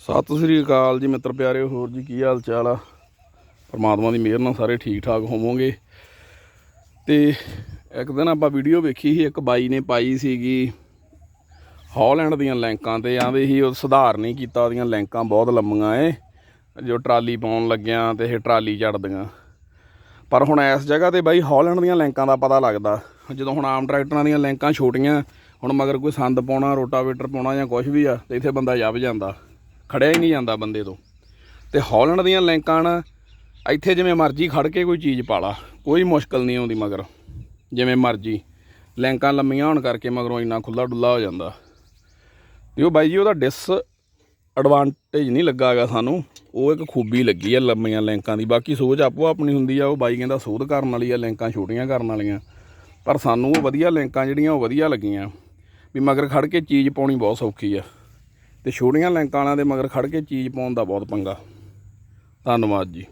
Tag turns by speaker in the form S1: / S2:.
S1: ਸਤਿ ਸ੍ਰੀ ਅਕਾਲ ਜੀ ਮਿੱਤਰ ਪਿਆਰੇ, ਹੋਰ ਜੀ ਕੀ ਹਾਲ ਚਾਲ ਆ? ਪਰਮਾਤਮਾ ਦੀ ਮਿਹਰ ਨਾਲ ਸਾਰੇ ਠੀਕ ਠਾਕ ਹੋਵੋਗੇ। ਤੇ ਇੱਕ ਦਿਨ ਆਪਾਂ ਵੀਡੀਓ ਵੇਖੀ ਸੀ, ਇੱਕ ਬਾਈ ਨੇ ਪਾਈ ਸੀਗੀ। ਹਾਲੈਂਡ ਦੀਆਂ ਲੈਂਕਾਂ ਤੇ ਆਂਦੇ ਸੀ, ਉਹ ਸੁਧਾਰ ਨਹੀਂ ਕੀਤਾ, ਉਹਦੀਆਂ ਲੈਂਕਾਂ ਬਹੁਤ ਲੰਮੀਆਂ ਏ। ਜੋ ਟਰਾਲੀ ਪਾਉਣ ਲੱਗਿਆਂ ਤੇ ਇਹ ਟਰਾਲੀ ਚੜਦੀਆਂ ਪਰ ਹੁਣ ਇਸ ਜਗ੍ਹਾ ਤੇ ਬਾਈ ਹਾਲੈਂਡ ਦੀਆਂ ਲੈਂਕਾਂ ਦਾ ਪਤਾ ਲੱਗਦਾ। ਜਦੋਂ ਹੁਣ ਆਮ ਟਰੈਕਟਰਾਂ ਦੀਆਂ ਲੈਂਕਾਂ ਛੋਟੀਆਂ, ਹੁਣ ਮਗਰ ਕੋਈ ਸੰਦ ਪਾਉਣਾ, ਰੋਟਾਵੇਟਰ ਪਾਉਣਾ ਜਾਂ ਕੁਝ ਵੀ ਆ, ਤੇ ਇੱਥੇ ਬੰਦਾ ਜੱਬ ਜਾਂਦਾ। ਖੜਿਆ ਹੀ ਨਹੀਂ ਜਾਂਦਾ ਬੰਦੇ ਤੋਂ। ਤੇ ਹਾਲੈਂਡ ਦੀਆਂ ਲੈਂਕਾਂ ਨਾ, ਇੱਥੇ ਜਿਵੇਂ ਮਰਜ਼ੀ ਖੜ ਕੇ ਕੋਈ ਚੀਜ਼ ਪਾ ਲਾ ਕੋਈ ਮੁਸ਼ਕਲ ਨਹੀਂ ਆਉਂਦੀ ਮਗਰ। ਜਿਵੇਂ ਮਰਜ਼ੀ ਲੈਂਕਾਂ ਲੰਮੀਆਂ ਹੋਣ ਕਰਕੇ ਮਗਰੋਂ ਇੰਨਾ ਖੁੱਲਾ ਡੁੱਲਾ ਹੋ ਜਾਂਦਾ। ਤੇ ਉਹ ਬਾਈ ਜੀ, ਉਹਦਾ ਡਿਸ ਐਡਵਾਂਟੇਜ ਨਹੀਂ ਲੱਗਾਗਾ ਸਾਨੂੰ। ਉਹ ਇੱਕ ਖੂਬੀ ਲੱਗੀ ਆ ਲੰਮੀਆਂ ਲੈਂਕਾਂ ਦੀ। ਬਾਕੀ ਸੋਚ ਆਪੋ ਆਪਣੀ ਹੁੰਦੀ ਆ, ਉਹ ਬਾਈ ਕਹਿੰਦਾ ਸੋਧ ਕਰਨ ਵਾਲੀ ਆ, ਲੈਂਕਾਂ ਛੋਟੀਆਂ ਕਰਨ ਵਾਲੀਆਂ। ਪਰ ਸਾਨੂੰ ਉਹ ਵਧੀਆ ਲੈਂਕਾਂ ਜਿਹੜੀਆਂ, ਉਹ ਵਧੀਆ ਲੱਗੀਆਂ। ਵੀ ਮਗਰ ਖੜ ਕੇ ਚੀਜ਼ ਪਾਉਣੀ ਬਹੁਤ ਸੌਖੀ ਆ। ਤੇ ਛੋਟੀਆਂ ਲੈਂਕਾਂ ਵਾਲਿਆਂ ਦੇ ਮਗਰ ਖੜ ਕੇ ਚੀਜ਼ ਪਾਉਣ ਦਾ ਬਹੁਤ ਪੰਗਾ। ਧੰਨਵਾਦ ਜੀ।